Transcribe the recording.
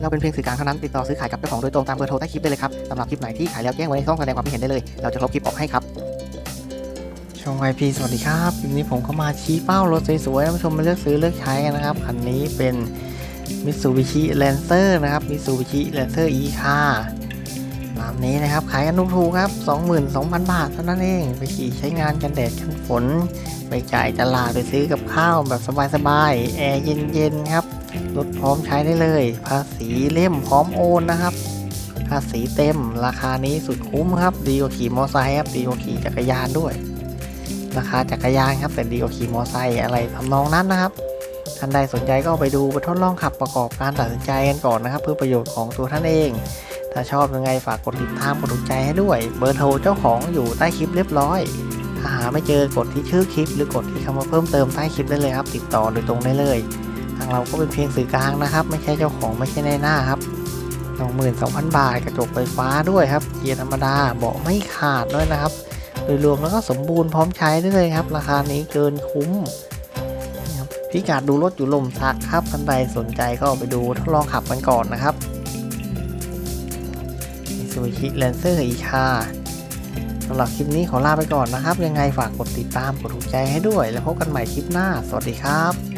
เราเป็นเพียงสื่อกลางเท่านั้นติดต่อซื้อขายกับเจ้าของโดยตรงตามเบอร์โทรใต้คลิปได้เลยครับสำหรับคลิปไหนที่ขายแล้วแจ้งไว้ในช่องแสดงความคิดเห็นได้เลย เราจะลบคลิปออกให้ครับช่องไอพีสวัสดีครับคลิปนี้ผมก็มาชี้เป้ารถสวยๆท่านผู้ชมมาเลือกซื้อเลือกใช้กันนะครับคันนี้เป็น Mitsubishi Lancer นะครับ Mitsubishi Lancer e c a r ำนี้นะครับขายกันถูกๆครับ 22,000 บาทเท่านั้นเองไปขี่ใช้งานกันแดดกันฝน ไปจ่ายตลาดไปซื้อกับข้าวแบบสบายๆแอร์เย็นๆครับรถพร้อมใช้ได้เลย ภาษีเล่มพร้อมโอนนะครับภาษีเต็มราคานี้สุดคุ้มครับดีกว่าขี่มอไซค์ครับดีกว่าขี่จักรยานด้วย ราคาจักรยานครับแต่ดีกว่าขี่มอไซค์อะไรทำนองนั้นนะครับท่านใดสนใจก็ไปดูไปทดลองขับประกอบการตัดสินใจกันก่อนนะครับ เพื่อประโยชน์ของตัวท่านเอง ถ้าชอบยังไงฝากกดติดตามกดถูกใจให้ด้วย เบอร์โทรเจ้าของอยู่ใต้คลิปเรียบร้อย ถ้าหาไม่เจอกดที่ชื่อคลิป หรือกดที่คำว่าเพิ่มเติมใต้คลิปได้เลยครับ ติดต่อโดยตรงได้เลยทางเราก็เป็นเพียงสื่อกลางนะครับ ไม่ใช่เจ้าของไม่ใช่ในหน้าครับ22,000 บาทกระจกไฟฟ้าด้วยครับเกียร์ธรรมดาเบาะไม่ขาดด้วยนะครับ โดยรวมแล้วก็สมบูรณ์พร้อมใช้ได้เลยครับ ราคานี้เกินคุ้มนะครับพิกัดดูรถอยู่ลมสักครับท่านใดสนใจก็ไปดูทดลองขับกันก่อนนะครับ เจวิชิเลนเซอร์อีชาสำหรับคลิปนี้ขอลาไปก่อนนะครับ ยังไงฝากกดติดตามกดถูกใจให้ด้วย แล้วพบกันใหม่คลิปหน้า สวัสดีครับ